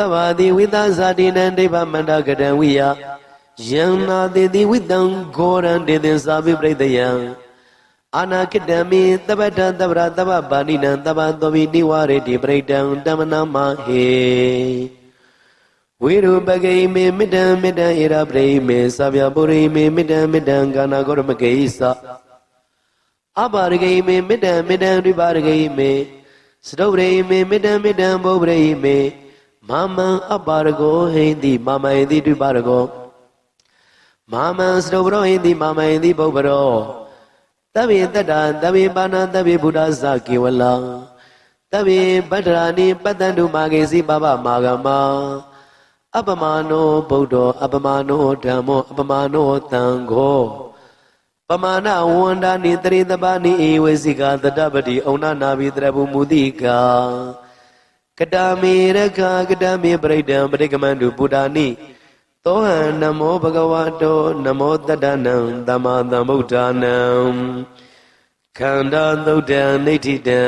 တဗ္ဗတိဝိသဇာတိနံဒိဗ္ဗမန္တကတံဝိယယံနာတိတိဝိတံဂောရံတေသင်္သာပိပရိတယံအာနာကိတမိတပ္ပတံတဗ္ဗရတဗ္ဗပါဏိနံတဗ္ဗသောပိနိဝရတိပရိတံတမနမဟေဝိရုပဂိမေမိတံမိတံဣရပရိမေသဗ္ဗပုရိမေမိတံမိတံကာနာဂောရမဂိသအပါရဂိမေမိတံမိတံရိပါရဂိမေစတုပရိမေမိတံမိတံဘုပရိမေ မမံအပါရဂောဟိန္တိမမဟိန္တိရိပါရဂောမာမံစတုပရောဟိန္တိမာမဟိန္တိဘုပရောတဗ္ဗေတတ္တတဗ္ဗေပါဏတဗ္ဗေဘုဒ္ဓသကေဝလံတဗ္ဗေပတ္တရာနိပတ္တန္တုမာဂေစီပပမာဂမအပမနောဗုဒ္ဓောအပမနောဓမ္မောအပမနောသံဃောပမာဏဝန္ဒာနိတရိတပနိဧဝေစီကတတပတိဩနနာဘိတရဘုမူတိကာ ကတမေရခကတမေပရိဒံပရိကမန္တုပုဒ္ဓာနိသောဟံနမောဘဂဝတောနမောတတ္တနံသမ္မာသမ္ဗုဒ္ဓနံခန္ဓာသုတ်တံနေဋ္ဌိတံ